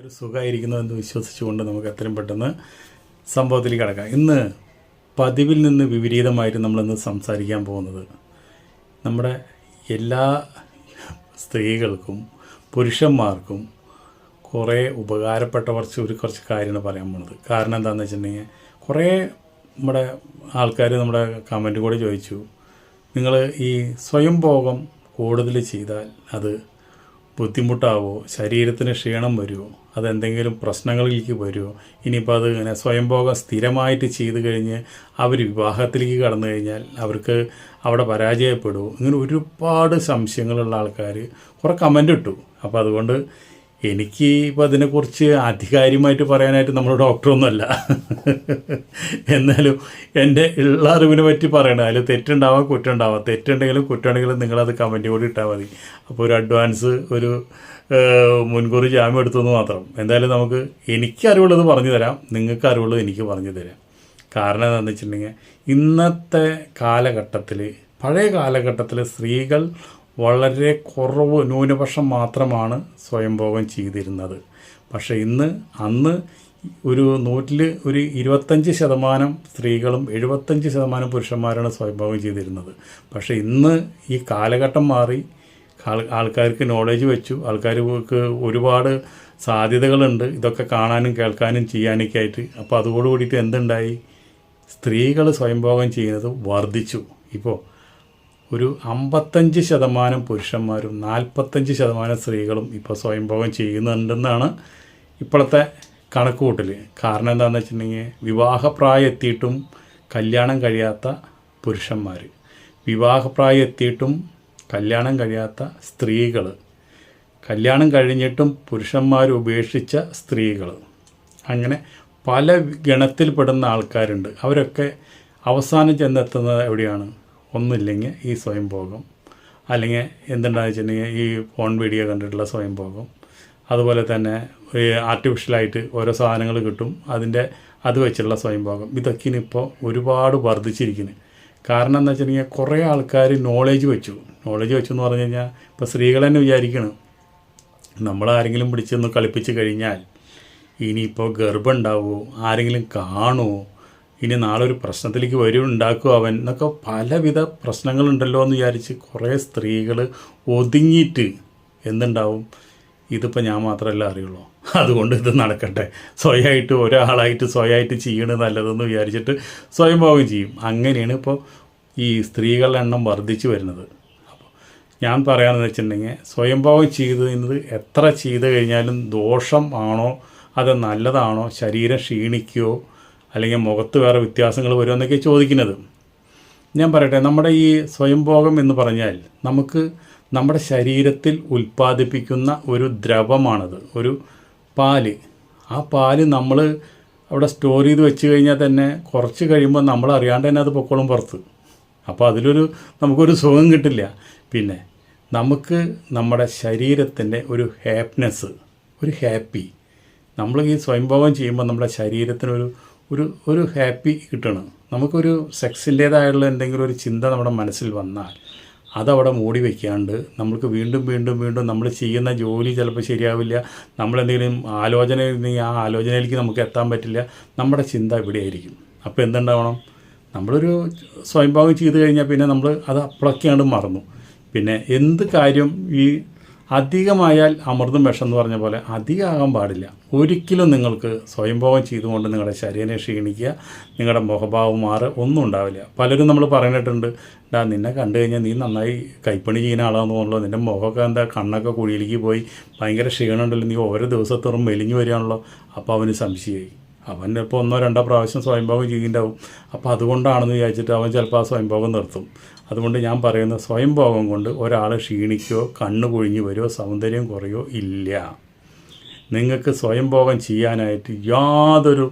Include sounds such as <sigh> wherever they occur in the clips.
ഒരു സുഖമായിരിക്കുന്നു എന്ന് വിശ്വസിച്ചുകൊണ്ട് നമുക്ക് എത്രയും പെട്ടെന്ന് സംഭവത്തിലേക്ക് കിടക്കാം. ഇന്ന് പതിവിൽ നിന്ന് വിപരീതമായിട്ട് നമ്മളിന്ന് സംസാരിക്കാൻ പോകുന്നത് നമ്മുടെ എല്ലാ സ്ത്രീകൾക്കും പുരുഷന്മാർക്കും കുറേ ഉപകാരപ്പെട്ട കുറച്ച് ഒരു കുറച്ച് കാര്യങ്ങൾ പറയാൻ പോകുന്നത്. കാരണം എന്താണെന്ന് വെച്ചിട്ടുണ്ടെങ്കിൽ കുറേ നമ്മുടെ ആൾക്കാർ നമ്മുടെ കമന്റ് കൂടെ ചോദിച്ചു നിങ്ങൾ ഈ സ്വയം ഭോഗം കൂടുതൽ ചെയ്താൽ അത് ബുദ്ധിമുട്ടാവോ? ശരീരത്തിന് ക്ഷീണം വരുമോ അതെന്തെങ്കിലും പ്രശ്നങ്ങളിലേക്ക് വരുമോ ഇനിയിപ്പോൾ അത് ഇങ്ങനെ സ്വയംഭോഗം സ്ഥിരമായിട്ട് ചെയ്ത് കഴിഞ്ഞ് അവർ വിവാഹത്തിലേക്ക് കടന്നു കഴിഞ്ഞാൽ അവർക്ക് അവിടെ പരാജയപ്പെടുമോ ഇങ്ങനെ ഒരുപാട് സംശയങ്ങളുള്ള ആൾക്കാർ കുറേ കമന്റ് ഇട്ടു. അപ്പോൾ അതുകൊണ്ട് എനിക്ക് ഇപ്പോൾ അതിനെക്കുറിച്ച് ആധികാരികമായിട്ട് പറയാനായിട്ട് നമ്മൾ ഡോക്ടറൊന്നുമല്ല. എന്നാലും എന്റെ ഉള്ള അറിവിനെ പറ്റി പറയണം. അതിൽ തെറ്റുണ്ടാവാം കുറ്റമുണ്ടാവാം. തെറ്റുണ്ടെങ്കിലും കുറ്റമുണ്ടെങ്കിലും നിങ്ങളത് കമന്റ് കൂടി ഇട്ടാൽ മതി. അപ്പോൾ ഒരു അഡ്വാൻസ് ഒരു മുൻകൂർ ജാമ്യം എടുത്തെന്ന് മാത്രം. എന്തായാലും നമുക്ക് എനിക്ക് അറിവുള്ളത് പറഞ്ഞു തരാം. നിങ്ങൾക്ക് അറിവുള്ളത് എനിക്ക് പറഞ്ഞു തരാം. കാരണം എന്താണെന്ന് വെച്ചിട്ടുണ്ടെങ്കിൽ ഇന്നത്തെ കാലഘട്ടത്തിൽ പഴയ കാലഘട്ടത്തിൽ സ്ത്രീകൾ വളരെ കുറവ് ന്യൂനപക്ഷം മാത്രമാണ് സ്വയംഭോഗം ചെയ്തിരുന്നത്. പക്ഷേ ഇന്ന് അന്ന് ഒരു നൂറ്റിൽ ഒരു ഇരുപത്തഞ്ച് ശതമാനം സ്ത്രീകളും എഴുപത്തഞ്ച് ശതമാനം പുരുഷന്മാരാണ് സ്വയംഭോഗം ചെയ്തിരുന്നത്. പക്ഷേ ഇന്ന് ഈ കാലഘട്ടം മാറി ആൾക്കാർക്ക് നോളേജ് വെച്ചു. ആൾക്കാർക്ക് ഒരുപാട് സാധ്യതകളുണ്ട്. ഇതൊക്കെ കാണാനും കേൾക്കാനും ചെയ്യാനൊക്കെ ആയിട്ട്. അപ്പോൾ അതോടുകൂടിയിട്ട് എന്തുണ്ടായി? സ്ത്രീകൾ സ്വയംഭോഗം ചെയ്യുന്നത് വർദ്ധിച്ചു. ഇപ്പോൾ ഒരു അമ്പത്തഞ്ച് ശതമാനം പുരുഷന്മാരും നാൽപ്പത്തഞ്ച് ശതമാനം സ്ത്രീകളും ഇപ്പോൾ സ്വയംഭോഗം ചെയ്യുന്നുണ്ടെന്നാണ് ഇപ്പോഴത്തെ കണക്കുകൂട്ടൽ കാരണം എന്താണെന്ന് വെച്ചിട്ടുണ്ടെങ്കിൽ വിവാഹപ്രായം എത്തിയിട്ടും കല്യാണം കഴിയാത്ത പുരുഷന്മാർ വിവാഹപ്രായം എത്തിയിട്ടും കല്യാണം കഴിയാത്ത സ്ത്രീകൾ കല്യാണം കഴിഞ്ഞിട്ടും പുരുഷന്മാർ ഉപേക്ഷിച്ച സ്ത്രീകൾ അങ്ങനെ പല ഗണത്തിൽപ്പെടുന്ന ആൾക്കാരുണ്ട്. അവരൊക്കെ അവസാനം ചെന്നെത്തുന്നത് എവിടെയാണ്? ഒന്നുമില്ലെങ്കിൽ ഈ സ്വയംഭോഗം. അല്ലെങ്കിൽ എന്തുണ്ടാന്ന് വെച്ചിട്ടുണ്ടെങ്കിൽ ഈ ഫോൺ വീഡിയോ കണ്ടിട്ടുള്ള സ്വയംഭോഗം. അതുപോലെ തന്നെ ആർട്ടിഫിഷ്യലായിട്ട് ഓരോ സാധനങ്ങൾ കിട്ടും. അതിന്റെ അത് വെച്ചുള്ള സ്വയംഭോഗം. ഇതൊക്കെ ഇനിയിപ്പോൾ ഒരുപാട് വർദ്ധിച്ചിരിക്കുന്നു. കാരണം എന്താ വെച്ചിട്ടുണ്ടെങ്കിൽ കുറേ ആൾക്കാർ നോളേജ് വെച്ചു. നോളേജ് വെച്ചു എന്ന് പറഞ്ഞു കഴിഞ്ഞാൽ ഇപ്പോൾ സ്ത്രീകൾ തന്നെ വിചാരിക്കണം. നമ്മളാരെങ്കിലും പിടിച്ചൊന്ന് കളിപ്പിച്ച് കഴിഞ്ഞാൽ ഇനിയിപ്പോൾ ഗർഭം ഉണ്ടാവുമോ ആരെങ്കിലും കാണുമോ ഇനി നാളെ ഒരു പ്രശ്നത്തിലേക്ക് വരും ഉണ്ടാക്കും അവൻ എന്നൊക്കെ പലവിധ പ്രശ്നങ്ങളുണ്ടല്ലോ എന്ന് വിചാരിച്ച് കുറേ സ്ത്രീകൾ ഒതുങ്ങിയിട്ട് എന്തുണ്ടാവും? ഇതിപ്പോൾ ഞാൻ മാത്രമല്ല അറിയുള്ളൂ. അതുകൊണ്ട് ഇത് നടക്കട്ടെ. സ്വയമായിട്ട് ഒരാളായിട്ട് സ്വയമായിട്ട് ചെയ്യണത് നല്ലതെന്ന് വിചാരിച്ചിട്ട് സ്വയംഭോഗം ചെയ്യും. അങ്ങനെയാണ് ഇപ്പോൾ ഈ സ്ത്രീകളുടെ എണ്ണം വർദ്ധിച്ചു വരുന്നത്. ഞാൻ പറയാമെന്ന് വെച്ചിട്ടുണ്ടെങ്കിൽ സ്വയംഭോഗം ചെയ്യുന്നത് എത്ര ചെയ്ത് കഴിഞ്ഞാലും ദോഷം ആണോ? അത് നല്ലതാണോ? ശരീരം ക്ഷീണിക്കുകയോ അല്ലെങ്കിൽ മുഖത്ത് വേറെ വ്യത്യാസങ്ങൾ വരുമോ എന്നൊക്കെ ചോദിക്കുന്നത്. ഞാൻ പറയട്ടെ നമ്മുടെ ഈ സ്വയംഭോഗം എന്ന് പറഞ്ഞാൽ നമുക്ക് നമ്മുടെ ശരീരത്തിൽ ഉൽപ്പാദിപ്പിക്കുന്ന ഒരു ദ്രവമാണത് ഒരു പാൽ. ആ പാൽ നമ്മൾ അവിടെ സ്റ്റോർ ചെയ്ത് വെച്ച് കഴിഞ്ഞാൽ തന്നെ കുറച്ച് കഴിയുമ്പോൾ നമ്മൾ അറിയാണ്ട് തന്നെ അത് പൊക്കോളും പുറത്ത്. അപ്പോൾ അതിലൊരു നമുക്കൊരു സുഖം കിട്ടില്ല. പിന്നെ നമുക്ക് നമ്മുടെ ശരീരത്തിന്റെ ഒരു ഹാപ്പിനെസ് ഒരു ഹാപ്പി നമ്മൾ ഈ സ്വയംഭോഗം ചെയ്യുമ്പോൾ നമ്മുടെ ശരീരത്തിനൊരു ഒരു ഒരു ഹാപ്പി കിട്ടണം. നമുക്കൊരു സെക്സിന്റേതായുള്ള എന്തെങ്കിലും ഒരു ചിന്ത നമ്മുടെ മനസ്സിൽ വന്നാൽ അതവിടെ മൂടി വയ്ക്കാണ്ട് നമുക്ക് വീണ്ടും വീണ്ടും വീണ്ടും നമ്മൾ ചെയ്യുന്ന ജോലി ചിലപ്പോൾ ശരിയാവില്ല. നമ്മളെന്തെങ്കിലും ആലോചന ഇരുന്നെങ്കിൽ ആ ആലോചനയിലേക്ക് നമുക്ക് എത്താൻ പറ്റില്ല. നമ്മുടെ ചിന്ത ഇവിടെയായിരിക്കും. അപ്പോൾ എന്തുണ്ടാവണം? നമ്മളൊരു സ്വയംഭാവം ചെയ്ത് കഴിഞ്ഞാൽ പിന്നെ നമ്മൾ അത് അപ്പോഴൊക്കെയാണ് മറന്നു. പിന്നെ എന്ത് കാര്യം ഈ അധികമായാൽ അമൃതും വിഷം എന്ന് പറഞ്ഞ പോലെ അധികമാകാൻ പാടില്ല. ഒരിക്കലും നിങ്ങൾക്ക് സ്വയംഭോഗം ചെയ്തുകൊണ്ട് നിങ്ങളുടെ ശരീരം ക്ഷീണിക്കുക നിങ്ങളുടെ മുഖഭാവം മാറ് ഒന്നും ഉണ്ടാവില്ല. പലരും നമ്മൾ പറഞ്ഞിട്ടുണ്ട് ഡാ നിന്നെ കണ്ടു കഴിഞ്ഞാൽ നീ നന്നായി കൈപ്പണി ചെയ്യുന്ന ആളാണെന്ന് തോന്നുള്ളൂ നിന്റെ മുഖമൊക്കെ എന്താ കണ്ണൊക്കെ കുഴിയിലേക്ക് പോയി. ഭയങ്കര ക്ഷീണമുണ്ടല്ലോ. നീ ഓരോ ദിവസത്തോറും മെലിഞ്ഞു വരികയാണല്ലോ. അപ്പോൾ അവന് സംശയമായി. അവൻ ഇപ്പോൾ ഒന്നോ രണ്ടോ പ്രാവശ്യം സ്വയംഭോഗം ചെയ്യുന്നുണ്ടാവും. അപ്പോൾ അതുകൊണ്ടാണെന്ന് വിചാരിച്ചിട്ട് അവൻ ചിലപ്പോൾ ആ സ്വയംഭോഗം നിർത്തും. അതുകൊണ്ട് ഞാൻ പറയുന്ന സ്വയംഭോഗം കൊണ്ട് ഒരാൾ ക്ഷീണിക്കോ കണ്ണു കൊഴിഞ്ഞു വരുമോ സൗന്ദര്യം കുറയോ ഇല്ല. നിങ്ങൾക്ക് സ്വയംഭോഗം ചെയ്യാനായിട്ട് യാതൊരു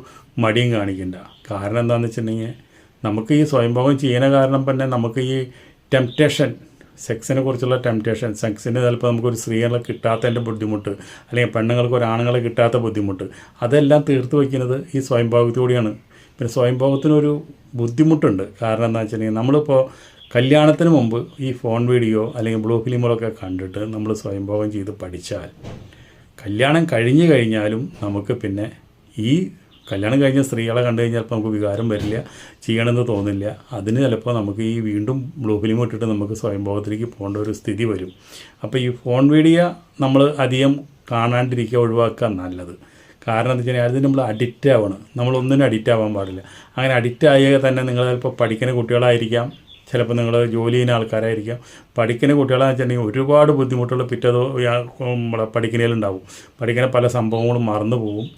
മടിയും കാണിക്കണ്ട. കാരണം എന്താണെന്ന് വെച്ചിട്ടുണ്ടെങ്കിൽ നമുക്ക് ഈ സ്വയംഭോഗം ചെയ്യുന്ന കാരണം തന്നെ നമുക്ക് ഈ ടെംപ്റ്റേഷൻ സെക്സിനെ കുറിച്ചുള്ള ടെംപ്റ്റേഷൻ സെക്സിന് ചിലപ്പോൾ നമുക്കൊരു സ്ത്രീകളെ കിട്ടാത്തതിന്റെ ബുദ്ധിമുട്ട് അല്ലെങ്കിൽ പെണ്ണുങ്ങൾക്ക് ഒരു ആണുങ്ങളെ കിട്ടാത്ത ബുദ്ധിമുട്ട് അതെല്ലാം തീർത്ത് വയ്ക്കുന്നത് ഈ സ്വയംഭോഗത്തിലൂടെയാണ്. പിന്നെ സ്വയംഭോഗത്തിനൊരു ബുദ്ധിമുട്ടുണ്ട്. കാരണം എന്താ വെച്ചിട്ടുണ്ടെങ്കിൽ നമ്മളിപ്പോൾ കല്യാണത്തിന് മുമ്പ് ഈ ഫോൺ വീഡിയോ അല്ലെങ്കിൽ ബ്ലൂ ഫിലിമുകളൊക്കെ കണ്ടിട്ട് നമ്മൾ സ്വയംഭോഗം ചെയ്ത് പഠിച്ചാൽ കല്യാണം കഴിഞ്ഞു കഴിഞ്ഞാലും നമുക്ക് പിന്നെ ഈ കല്യാണം കഴിഞ്ഞ സ്ത്രീകളെ കണ്ടു കഴിഞ്ഞാൽ നമുക്ക് വികാരം വരില്ല ചെയ്യണമെന്ന് തോന്നില്ല. അതിന് ചിലപ്പോൾ നമുക്ക് ഈ വീണ്ടും ബ്ലൂ ഫിലിം ഇട്ടിട്ട് നമുക്ക് സ്വയംഭോഗത്തിലേക്ക് പോകേണ്ട ഒരു സ്ഥിതി വരും. അപ്പോൾ ഈ ഫോൺ വീഡിയോ നമ്മൾ അധികം കാണാണ്ടിരിക്കുക ഒഴിവാക്കുക നല്ലത്. കാരണം എന്താ വെച്ചാൽ അതിന് നമ്മൾ അഡിക്റ്റ് ആവണം. നമ്മളൊന്നിനും അഡിക്റ്റ് ആവാൻ പാടില്ല. അങ്ങനെ അഡിക്റ്റ് ആയ തന്നെ നിങ്ങൾ ചിലപ്പോൾ പഠിക്കുന്ന കുട്ടികളായിരിക്കാം. ചിലപ്പോൾ നിങ്ങൾ ജോലി ചെയ്യുന്ന ആൾക്കാരായിരിക്കാം. പഠിക്കുന്ന കുട്ടികളാണെന്ന് വെച്ചിട്ടുണ്ടെങ്കിൽ ഒരുപാട് ബുദ്ധിമുട്ടുകൾ പിറ്റേതോ നമ്മളെ പഠിക്കുന്നതിലുണ്ടാവും പഠിക്കുന്ന പല സംഭവങ്ങളും മറന്നു പോകും.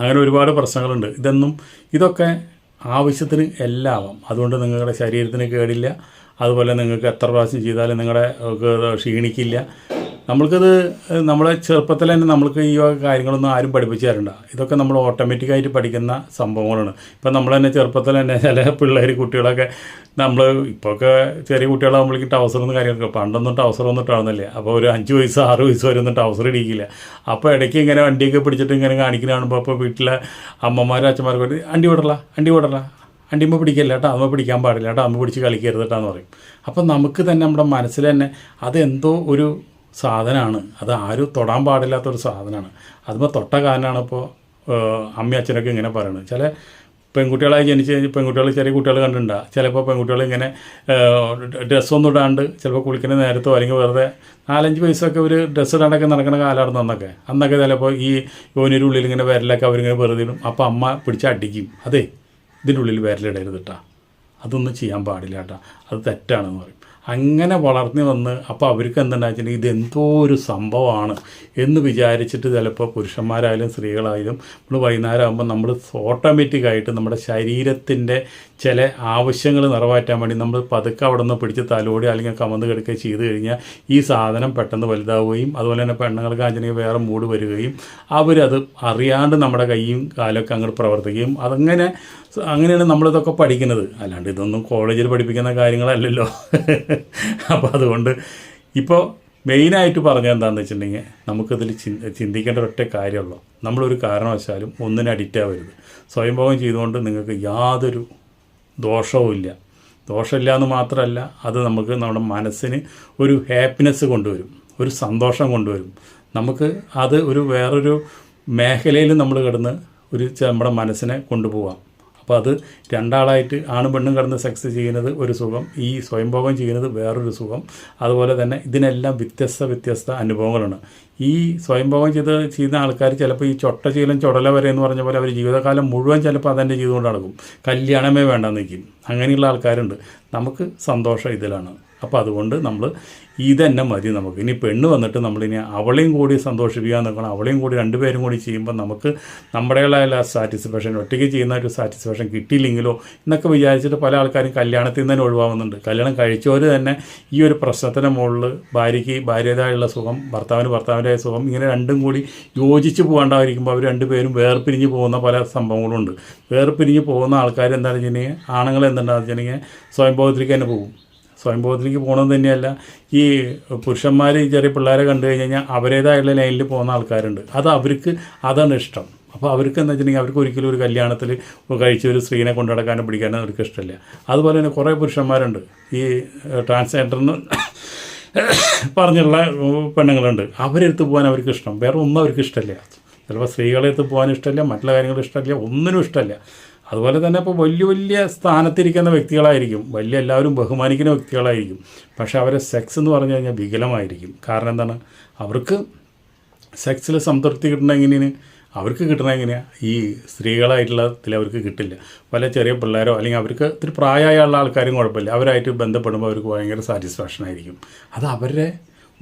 അങ്ങനെ ഒരുപാട് പ്രശ്നങ്ങളുണ്ട്. ഇതൊന്നും ഇതൊക്കെ ആവശ്യത്തിന് എല്ലാം ആവാം അതുകൊണ്ട് നിങ്ങളുടെ ശരീരത്തിന് കേടില്ല. അതുപോലെ നിങ്ങൾക്ക് എത്ര പ്രാവശ്യം ചെയ്താലും നിങ്ങളുടെ ക്ഷീണിക്കില്ല. നമ്മൾക്കിത് നമ്മളെ ചെറുപ്പത്തിൽ തന്നെ നമ്മൾക്ക് ഈ കാര്യങ്ങളൊന്നും ആരും പഠിപ്പിച്ചു തരണ്ട. ഇതൊക്കെ നമ്മൾ ഓട്ടോമാറ്റിക്കായിട്ട് പഠിക്കുന്ന സംഭവങ്ങളാണ്. ഇപ്പം നമ്മൾ തന്നെ ചെറുപ്പത്തിൽ തന്നെ ചില പിള്ളേർ കുട്ടികളൊക്കെ നമ്മൾ ഇപ്പോഴൊക്കെ ചെറിയ കുട്ടികളാകുമ്പോഴേക്കും ടവസറൊന്നും കാര്യങ്ങളൊക്കെ പണ്ടൊന്നും ടവസറൊന്നും ഇട്ടാവുന്നില്ല അപ്പോൾ ഒരു അഞ്ച് വയസ്സ് ആറ് വയസ്സ് വരെ ഒന്നും ടൗസർ ഇടിക്കില്ല അപ്പോൾ ഇടയ്ക്ക് ഇങ്ങനെ വണ്ടിയൊക്കെ പിടിച്ചിട്ട് ഇങ്ങനെ കാണിക്കുന്ന കാണുമ്പോൾ അപ്പോൾ വീട്ടിലെ അമ്മമാരും അച്ഛന്മാർക്ക് പറയും, അണ്ടി വിടല അണ്ടി വിടല അണ്ടിമ്മ പിടിക്കില്ല കേട്ടോ? അമ്മ പിടിക്കാൻ പാടില്ല കേട്ടോ? അമ്മ പിടിച്ച് കളിക്കരുത് കേട്ടോ? എന്ന് പറയും. അപ്പം നമുക്ക് തന്നെ നമ്മുടെ മനസ്സിൽ തന്നെ അതെന്തോ ഒരു സാധനമാണ് അത് ആരും തൊടാൻ പാടില്ലാത്തൊരു സാധനമാണ് അതിപ്പോൾ തൊട്ട കാരനാണ് ഇപ്പോൾ അമ്മയും അച്ഛനൊക്കെ ഇങ്ങനെ പറയുന്നത് ചില പെൺകുട്ടികളായി ജനിച്ച് കഴിഞ്ഞ് പെൺകുട്ടികൾ ചെറിയ കുട്ടികൾ കണ്ടിട്ടുണ്ടാകും ചിലപ്പോൾ പെൺകുട്ടികൾ ഇങ്ങനെ ഡ്രസ്സൊന്നും ഇടാണ്ട് ചിലപ്പോൾ കുളിക്കുന്ന നേരത്തോ അല്ലെങ്കിൽ വെറുതെ നാലഞ്ച് വയസ്സൊക്കെ ഒരു ഡ്രസ്സ് ഇടാണ്ടൊക്കെ നടക്കുന്ന കാലമായിരുന്നു അന്നൊക്കെ. അന്നൊക്കെ ചിലപ്പോൾ ഈ യോനിയുടെ ഉള്ളിൽ ഇങ്ങനെ വിരലൊക്കെ അവരിങ്ങനെ വെറുതെ ഇടും. അപ്പോൾ അമ്മ പിടിച്ച് അടിക്കും. അതെ ഇതിന്റെ ഉള്ളിൽ വിരലിടരുത് കേട്ടോ അതൊന്നും ചെയ്യാൻ പാടില്ല കേട്ടോ അത് തെറ്റാണെന്ന് പറയും. അങ്ങനെ വളർന്നു വന്ന് അപ്പോൾ അവർക്ക് എന്തുണ്ടാച്ചിട്ടുണ്ടെങ്കിൽ ഇതെന്തോ ഒരു സംഭവമാണ് എന്ന് വിചാരിച്ചിട്ട് ചിലപ്പോൾ പുരുഷന്മാരായാലും സ്ത്രീകളായാലും നമ്മൾ വൈകുന്നേരം ആകുമ്പോൾ നമ്മൾ ഓട്ടോമാറ്റിക്കായിട്ട് നമ്മുടെ ശരീരത്തിന്റെ ചില ആവശ്യങ്ങൾ നിറവേറ്റാൻ വേണ്ടി നമ്മൾ പതുക്കെ അവിടെ നിന്ന് പിടിച്ച് തലോടി അല്ലെങ്കിൽ കമന്ന് കിടക്കുക ചെയ്ത് കഴിഞ്ഞാൽ ഈ സാധനം പെട്ടെന്ന് വലുതാവുകയും അതുപോലെ തന്നെ പെണ്ണുങ്ങൾക്ക് ആണെങ്കിൽ വേറെ മൂട് വരികയും അവരത് അറിയാണ്ട് നമ്മുടെ കൈയും കാലൊക്കെ അങ്ങോട്ട് പ്രവർത്തിക്കുകയും അതങ്ങനെ അങ്ങനെയാണ് നമ്മളിതൊക്കെ പഠിക്കുന്നത്. അല്ലാണ്ട് ഇതൊന്നും കോളേജിൽ പഠിപ്പിക്കുന്ന കാര്യങ്ങളല്ലല്ലോ. <laughs> അപ്പോൾ അതുകൊണ്ട് ഇപ്പോൾ മെയിനായിട്ട് പറഞ്ഞത് എന്താണെന്ന് വെച്ചിട്ടുണ്ടെങ്കിൽ നമുക്കിതിൽ ചിന്ത ചിന്തിക്കേണ്ട ഒറ്റ കാര്യമുള്ളൂ. നമ്മളൊരു കാരണവശാലും ഒന്നിനും അഡിക്റ്റ് ആവരുത്. സ്വയംഭോഗം ചെയ്തുകൊണ്ട് നിങ്ങൾക്ക് യാതൊരു ദോഷവും ഇല്ല. ദോഷമില്ല എന്ന് മാത്രമല്ല അത് നമുക്ക് നമ്മുടെ മനസ്സിന് ഒരു ഹാപ്പിനെസ് കൊണ്ടുവരും. ഒരു സന്തോഷം കൊണ്ടുവരും. നമുക്ക് അത് ഒരു വേറൊരു മേഖലയിൽ നമ്മൾ കിടന്ന് ഒരു നമ്മുടെ മനസ്സിനെ കൊണ്ടുപോകാം അപ്പോൾ അത് രണ്ടാളായിട്ട് ആണും പെണ്ണും കടന്ന് സെക്സ് ചെയ്യുന്നത് ഒരു സുഖം ഈ സ്വയംഭോഗം ചെയ്യുന്നത് വേറൊരു സുഖം. അതുപോലെ തന്നെ ഇതിനെല്ലാം വ്യത്യസ്ത വ്യത്യസ്ത അനുഭവങ്ങളാണ്. ഈ സ്വയംഭോഗം ചെയ്ത് ചെയ്യുന്ന ആൾക്കാർ ചിലപ്പോൾ ഈ ചൊട്ട ശീലം ചുടല വരെ എന്ന് പറഞ്ഞ പോലെ അവർ ജീവിതകാലം മുഴുവൻ ചിലപ്പോൾ അതന്നെ ചെയ്തുകൊണ്ട് നടക്കും. കല്യാണമേ വേണ്ടെന്ന് നിൽക്കും അങ്ങനെയുള്ള ആൾക്കാരുണ്ട്. നമുക്ക് സന്തോഷം ഇതിലാണ്. അപ്പോൾ അതുകൊണ്ട് നമ്മൾ ഇതന്നെ മതി നമുക്ക്. ഇനി പെണ്ണ് വന്നിട്ട് നമ്മളിനി അവളെയും കൂടി സന്തോഷിപ്പിക്കാൻ നിൽക്കണം അവളെയും കൂടി രണ്ടുപേരും കൂടി ചെയ്യുമ്പോൾ നമുക്ക് നമ്മുടേതായ സാറ്റിസ്ഫാക്ഷൻ ഒറ്റയ്ക്ക് ചെയ്യുന്ന ഒരു സാറ്റിസ്ഫാക്ഷൻ കിട്ടിയില്ലെങ്കിലോ എന്നൊക്കെ വിചാരിച്ചിട്ട് പല ആൾക്കാരും കല്യാണത്തിൽ നിന്ന് തന്നെ ഒഴിവാകുന്നുണ്ട് കല്യാണം കഴിച്ചവർ തന്നെ ഈ ഒരു പ്രശ്നത്തിന്റെ മുകളിൽ ഭാര്യയ്ക്ക് ഭാര്യതായുള്ള സുഖം ഭർത്താവിന് ഭർത്താവിന്റെ സുഖം ഇങ്ങനെ രണ്ടും കൂടി യോജിച്ച് പോകാണ്ടായിരിക്കുമ്പോൾ അവർ രണ്ടുപേരും വേർപിരിഞ്ഞ് പോകുന്ന പല സംഭവങ്ങളുണ്ട്. വേർപിരിഞ്ഞ് പോകുന്ന ആൾക്കാർ എന്താണെന്ന് വെച്ചിട്ടുണ്ടെങ്കിൽ ആണുങ്ങൾ എന്താണെന്ന് വെച്ചിട്ടുണ്ടെങ്കിൽ സ്വയംഭോഗത്തിലേക്ക് തന്നെ പോകും. സ്വയംഭോഗത്തിലേക്ക് പോകണമെന്ന് തന്നെയല്ല. ഈ പുരുഷന്മാർ ചെറിയ പിള്ളേരെ കണ്ടു കഴിഞ്ഞ് കഴിഞ്ഞാൽ അവരേതായുള്ള ലൈനിൽ പോകുന്ന ആൾക്കാരുണ്ട്. അത് അവർക്ക് അതാണ് ഇഷ്ടം. അപ്പോൾ അവർക്ക് എന്താ വെച്ചിട്ടുണ്ടെങ്കിൽ അവർക്ക് ഒരിക്കലും ഒരു കല്യാണത്തിൽ കഴിച്ച ഒരു സ്ത്രീനെ കൊണ്ടു നടക്കാനും പിടിക്കാനും അവർക്ക് ഇഷ്ടമില്ല അതുപോലെ തന്നെ കുറേ പുരുഷന്മാരുണ്ട്. ഈ ട്രാൻസ്ജെൻഡറിന് പറഞ്ഞുള്ള പെണ്ണുങ്ങളുണ്ട്. അവരെടുത്ത് പോകാൻ അവർക്ക് ഇഷ്ടം. വേറെ ഒന്നും അവർക്ക് ഇഷ്ടമില്ല ചിലപ്പോൾ സ്ത്രീകളെ അടുത്ത് പോകാൻ ഇഷ്ടമില്ല മറ്റുള്ള കാര്യങ്ങൾ ഇഷ്ടമില്ല ഒന്നിനും ഇഷ്ടമില്ല അതുപോലെ തന്നെ ഇപ്പോൾ വലിയ വലിയ സ്ഥാനത്തിരിക്കുന്ന വ്യക്തികളായിരിക്കും. വലിയ എല്ലാവരും ബഹുമാനിക്കുന്ന വ്യക്തികളായിരിക്കും. പക്ഷേ അവരെ സെക്സ് എന്ന് പറഞ്ഞു കഴിഞ്ഞാൽ വികലമായിരിക്കും. കാരണം എന്താണ്? അവർക്ക് സെക്സിൽ സംതൃപ്തി കിട്ടണ എങ്ങനെയാണ്? അവർക്ക് കിട്ടണ എങ്ങനെയാണ് ഈ സ്ത്രീകളായിട്ടുള്ളതിൽ അവർക്ക് കിട്ടില്ല. പല ചെറിയ പിള്ളേരോ അല്ലെങ്കിൽ അവർക്ക് ഇത്തിരി പ്രായമായുള്ള ആൾക്കാരും കുഴപ്പമില്ല. അവരായിട്ട് ബന്ധപ്പെടുമ്പോൾ അവർക്ക് ഭയങ്കര സാറ്റിസ്ഫാക്ഷൻ ആയിരിക്കും. അത് അവരുടെ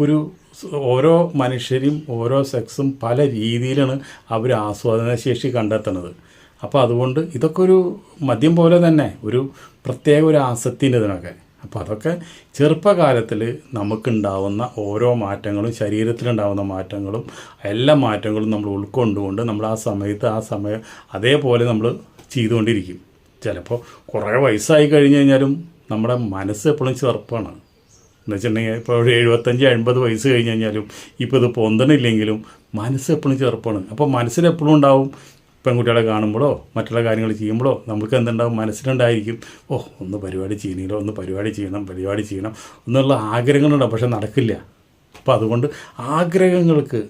ഒരു ഓരോ മനുഷ്യരും ഓരോ സെക്സും പല രീതിയിലാണ് അവർ ആസ്വാദന ശേഷി കണ്ടെത്തുന്നത്. അപ്പോൾ അതുകൊണ്ട് ഇതൊക്കെ ഒരു മദ്യം പോലെ തന്നെ ഒരു പ്രത്യേക ഒരു ആസക്തിന്റെ ഇതിനൊക്കെ. അപ്പോൾ അതൊക്കെ ചെറുപ്പകാലത്തിൽ നമുക്കുണ്ടാവുന്ന ഓരോ മാറ്റങ്ങളും ശരീരത്തിലുണ്ടാവുന്ന മാറ്റങ്ങളും എല്ലാ മാറ്റങ്ങളും നമ്മൾ ഉൾക്കൊണ്ടുകൊണ്ട് നമ്മൾ ആ സമയത്ത് ആ സമയം അതേപോലെ നമ്മൾ ചെയ്തുകൊണ്ടിരിക്കും. ചിലപ്പോൾ കുറേ വയസ്സായി കഴിഞ്ഞ് കഴിഞ്ഞാലും നമ്മുടെ മനസ്സ് എപ്പോഴും ചെറുപ്പമാണ് എന്ന് വെച്ചിട്ടുണ്ടെങ്കിൽ ഇപ്പോൾ ഒരു എഴുപത്തഞ്ച് എൺപത് വയസ്സ് കഴിഞ്ഞ് കഴിഞ്ഞാലും ഇപ്പോൾ ഇത് പൊന്തണില്ലെങ്കിലും മനസ്സ് എപ്പോഴും ചെറുപ്പമാണ് അപ്പോൾ മനസ്സിലെപ്പോഴും ഉണ്ടാവും പെൺകുട്ടികളെ കാണുമ്പോഴോ മറ്റുള്ള കാര്യങ്ങൾ ചെയ്യുമ്പോഴോ നമുക്ക് എന്തുണ്ടാവും? മനസ്സിലുണ്ടായിരിക്കും ഓ ഒന്ന് പരിപാടി ചെയ്യണമല്ലോ ഒന്ന് പരിപാടി ചെയ്യണം പരിപാടി ചെയ്യണം എന്നുള്ള ആഗ്രഹങ്ങളുണ്ടാവും പക്ഷെ നടക്കില്ല. അപ്പോൾ അതുകൊണ്ട് ആഗ്രഹങ്ങൾക്ക്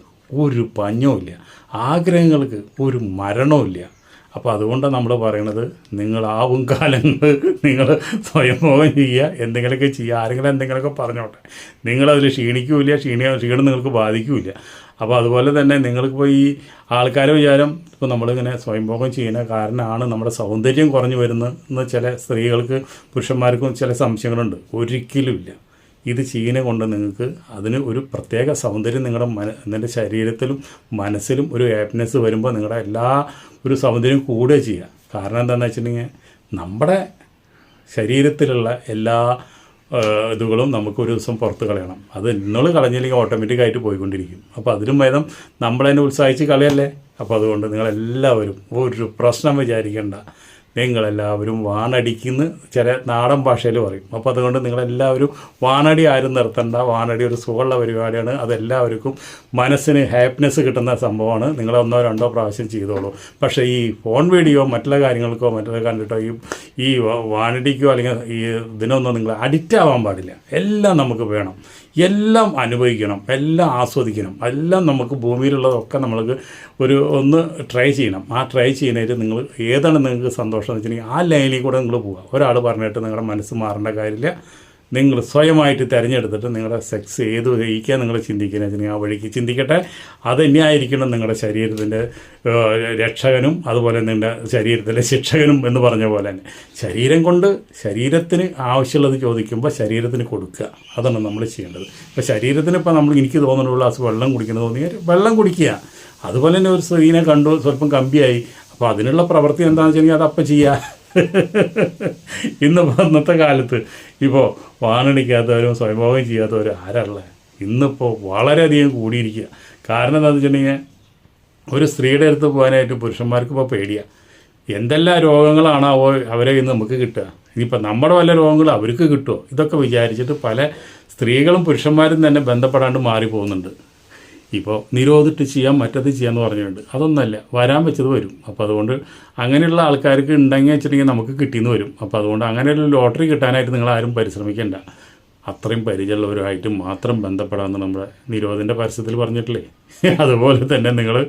ഒരു പഞ്ഞവുമില്ല ആഗ്രഹങ്ങൾക്ക് ഒരു മരണവുമില്ല അപ്പോൾ അതുകൊണ്ട് നമ്മൾ പറയണത് നിങ്ങളാവും കാലങ്ങൾ നിങ്ങൾ സ്വയംഭോഗം ചെയ്യുക എന്തെങ്കിലുമൊക്കെ ചെയ്യുക ആരെങ്കിലും എന്തെങ്കിലുമൊക്കെ പറഞ്ഞോട്ടെ. നിങ്ങളതിൽ ക്ഷീണിക്കൂല ക്ഷീണി ക്ഷീണം നിങ്ങൾക്ക് ബാധിക്കൂല അപ്പോൾ അതുപോലെ തന്നെ നിങ്ങൾക്കിപ്പോൾ ഈ ആൾക്കാരെ വിചാരം ഇപ്പോൾ നമ്മളിങ്ങനെ സ്വയംഭോഗം ചെയ്യുന്ന കാരണമാണ് നമ്മുടെ സൗന്ദര്യം കുറഞ്ഞു വരുന്നത് ചില സ്ത്രീകൾക്ക് പുരുഷന്മാർക്കും ചില സംശയങ്ങളുണ്ട്. ഒരിക്കലുമില്ല ഇത് ചെയ്യുന്ന കൊണ്ട് നിങ്ങൾക്ക് അതിന് ഒരു പ്രത്യേക സൗന്ദര്യം നിങ്ങളുടെ മന നിങ്ങളുടെ ശരീരത്തിലും മനസ്സിലും ഒരു ഹാപ്പിനെസ് വരുമ്പോൾ നിങ്ങളുടെ എല്ലാ ഒരു സൗന്ദര്യം കൂടുക ചെയ്യുക. കാരണം എന്താണെന്ന് വെച്ചിട്ടുണ്ടെങ്കിൽ നമ്മുടെ ശരീരത്തിലുള്ള എല്ലാ ഇതുകളും നമുക്ക് ഒരു ദിവസം പുറത്ത് കളയണം. അത് നിങ്ങൾ കളഞ്ഞില്ലെങ്കിൽ ഓട്ടോമാറ്റിക്കായിട്ട് പോയിക്കൊണ്ടിരിക്കും. അപ്പോൾ അതിലും ഭേദം നമ്മളതിനെ ഉത്സാഹിച്ച് കളയല്ലേ? അപ്പോൾ അതുകൊണ്ട് നിങ്ങളെല്ലാവരും ഒരു പ്രശ്നം വിചാരിക്കേണ്ട. നിങ്ങളെല്ലാവരും വാണടിക്കുന്ന ചില നാടൻ ഭാഷയിൽ പറയും. അപ്പോൾ അതുകൊണ്ട് നിങ്ങളെല്ലാവരും വാണടി ആരും നിർത്തണ്ട. വാണടി ഒരു സുഖമുള്ള പരിപാടിയാണ്. അതെല്ലാവർക്കും മനസ്സിന് ഹാപ്പിനെസ് കിട്ടുന്ന സംഭവമാണ്. നിങ്ങൾ ഒന്നോ രണ്ടോ പ്രാവശ്യം ചെയ്തോളൂ. പക്ഷേ ഈ ഫോൺ വീഡിയോ മറ്റുള്ള കാര്യങ്ങൾക്കോ മറ്റുള്ള കണ്ടിട്ടോ ഈ ഈ വാണടിക്കോ അല്ലെങ്കിൽ ഈ ഇതിനൊന്നും നിങ്ങൾ അഡിക്റ്റ് ആവാൻ പാടില്ല. എല്ലാം നമുക്ക് വേണം. എല്ലാം അനുഭവിക്കണം എല്ലാം ആസ്വദിക്കണം എല്ലാം നമുക്ക് ഭൂമിയിലുള്ളതൊക്കെ നമ്മൾക്ക് ഒരു ഒന്ന് ട്രൈ ചെയ്യണം. ആ ട്രൈ ചെയ്യുന്നതിൽ നിങ്ങൾ ഏതാണ് നിങ്ങൾക്ക് സന്തോഷം എന്ന് വെച്ചിട്ടുണ്ടെങ്കിൽ ആ ലൈനിൽ കൂടെ നിങ്ങൾ പോവുക. ഒരാൾ പറഞ്ഞിട്ട് നിങ്ങളുടെ മനസ്സ് മാറേണ്ട കാര്യമില്ല. നിങ്ങൾ സ്വയമായിട്ട് തിരഞ്ഞെടുത്തിട്ട് നിങ്ങളുടെ സെക്സ് ഏത് വഹിക്കാൻ നിങ്ങൾ ചിന്തിക്കുന്നത്? വെച്ചിട്ടുണ്ടെങ്കിൽ ആ വഴിക്ക് ചിന്തിക്കട്ടെ. അത് തന്നെയായിരിക്കണം നിങ്ങളുടെ ശരീരത്തിന്റെ രക്ഷകനും അതുപോലെ നിങ്ങളുടെ ശരീരത്തിലെ ശിക്ഷകനും എന്ന് പറഞ്ഞ പോലെ തന്നെ. ശരീരം കൊണ്ട് ശരീരത്തിന് ആവശ്യമുള്ളത് ചോദിക്കുമ്പോൾ ശരീരത്തിന് കൊടുക്കുക. അതാണ് നമ്മൾ ചെയ്യേണ്ടത്. ഇപ്പോൾ ശരീരത്തിന് ഇപ്പോൾ നമ്മൾ എനിക്ക് തോന്നുന്ന ഗ്ലാസ് വെള്ളം കുടിക്കുന്നത് തോന്നിയാൽ വെള്ളം കുടിക്കുക. അതുപോലെ തന്നെ ഒരു സ്ത്രീനെ കണ്ടു സ്വല്പം കമ്പിയായി. അപ്പോൾ അതിനുള്ള പ്രവൃത്തി എന്താണെന്ന് വെച്ചിട്ടുണ്ടെങ്കിൽ അത് അപ്പം ചെയ്യുക. ഇന്ന് ഇന്നത്തെ കാലത്ത് ഇപ്പോൾ വാനടിക്കാത്തവരും സ്വയംഭോഗം ചെയ്യാത്തവരും ആരല്ല ഇന്നിപ്പോൾ വളരെയധികം കൂടിയിരിക്കുക കാരണം എന്താണെന്ന് വെച്ചിട്ടുണ്ടെങ്കിൽ ഒരു സ്ത്രീയുടെ അടുത്ത് പോകാനായിട്ട് പുരുഷന്മാർക്ക് ഇപ്പോൾ പേടിയാണ് എന്തെല്ലാം അവ അവരെ ഇന്ന് നമുക്ക് കിട്ടുക? ഇനിയിപ്പോൾ നമ്മുടെ വല്ല രോഗങ്ങളും അവർക്ക് കിട്ടുമോ ഇതൊക്കെ വിചാരിച്ചിട്ട് പല സ്ത്രീകളും പുരുഷന്മാരും തന്നെ ബന്ധപ്പെടാണ്ട് മാറി പോകുന്നുണ്ട് ഇപ്പോൾ നിരോധിട്ട് ചെയ്യാം മറ്റത് ചെയ്യാമെന്ന് പറഞ്ഞിട്ടുണ്ട് അതൊന്നല്ല വരാൻ വെച്ചത് വരും. അപ്പോൾ അതുകൊണ്ട് അങ്ങനെയുള്ള ആൾക്കാർക്ക് ഉണ്ടെങ്കിൽ വെച്ചിട്ടുണ്ടെങ്കിൽ നമുക്ക് കിട്ടിയെന്ന് വരും. അപ്പോൾ അതുകൊണ്ട് അങ്ങനെയുള്ള ലോട്ടറി കിട്ടാനായിട്ട് നിങ്ങൾ ആരും പരിശ്രമിക്കേണ്ട. അത്രയും പരിചയമുള്ളവരുമായിട്ട് മാത്രം ബന്ധപ്പെടാമെന്ന് നമ്മുടെ നിരോധന്റെ പരസ്യത്തിൽ പറഞ്ഞിട്ടില്ലേ? <laughs> അതുപോലെ തന്നെ നിങ്ങൾ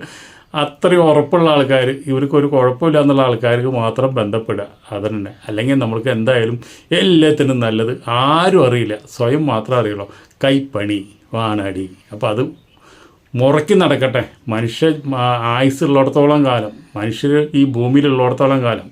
അത്രയും ഉറപ്പുള്ള ആൾക്കാർ ഇവർക്ക് ഒരു കുഴപ്പമില്ല എന്നുള്ള ആൾക്കാർക്ക് മാത്രം ബന്ധപ്പെടുക. അതന്നെ. അല്ലെങ്കിൽ നമ്മൾക്ക് എന്തായാലും എല്ലാത്തിനും നല്ലത് ആരും അറിയില്ല. സ്വയം മാത്രം അറിയുള്ളൂ. കൈപ്പണി വാണടി. അപ്പോൾ അത് മുറയ്ക്ക് നടക്കട്ടെ. മനുഷ്യ ആയുസ്സുള്ളിടത്തോളം കാലം മനുഷ്യർ ഈ ഭൂമിയിലുള്ളിടത്തോളം കാലം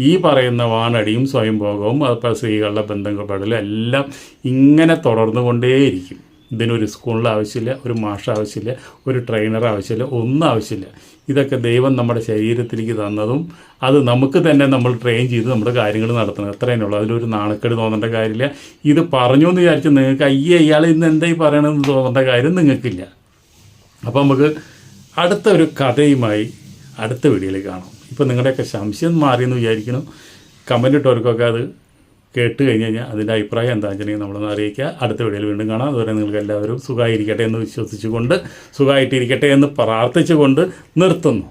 ഈ പറയുന്ന വാണടിയും സ്വയംഭോഗവും അതിപ്പോൾ സ്ത്രീകളുടെ ബന്ധപ്പെടലും എല്ലാം ഇങ്ങനെ തുടർന്നു കൊണ്ടേയിരിക്കും ഇതിനൊരു സ്കൂളിൽ ആവശ്യമില്ല ഒരു മാഷ ആവശ്യമില്ല ഒരു ട്രെയിനർ ആവശ്യമില്ല ഒന്നും ആവശ്യമില്ല. ഇതൊക്കെ ദൈവം നമ്മുടെ ശരീരത്തിലേക്ക് തന്നതും അത് നമുക്ക് തന്നെ നമ്മൾ ട്രെയിൻ ചെയ്ത് നമ്മുടെ കാര്യങ്ങൾ നടത്തണം. അത്രയേ ഉള്ളൂ. അതിലൊരു നാണക്കേട് തോന്നേണ്ട കാര്യമില്ല. ഇത് പറഞ്ഞു എന്ന് വിചാരിച്ച് നിങ്ങൾക്ക് അയ്യേ ഇയാൾ ഇന്ന് എന്തായി പറയണമെന്ന് തോന്നേണ്ട കാര്യം നിങ്ങൾക്കില്ല. അപ്പോൾ നമുക്ക് അടുത്ത ഒരു കഥയുമായി അടുത്ത വീഡിയോയിൽ കാണാം. ഇപ്പോൾ നിങ്ങളുടെയൊക്കെ സംശയം മാറിയെന്ന് വിചാരിക്കുന്നു. കമന്റ് ഇട്ടവർക്കൊക്കെ അത് കേട്ട് കഴിഞ്ഞ് കഴിഞ്ഞാൽ അതിന്റെ അഭിപ്രായം എന്താണെന്ന് വെച്ചിട്ടുണ്ടെങ്കിൽ നമ്മളൊന്ന് അറിയിക്കുക. അടുത്ത വീഡിയോയിൽ വീണ്ടും കാണാം. അതുവരെ നിങ്ങൾക്ക് എല്ലാവരും സുഖമായിരിക്കട്ടെ എന്ന് വിശ്വസിച്ചുകൊണ്ട് സുഖമായിട്ടിരിക്കട്ടെ എന്ന് പ്രാർത്ഥിച്ചുകൊണ്ട് നിർത്തുന്നു.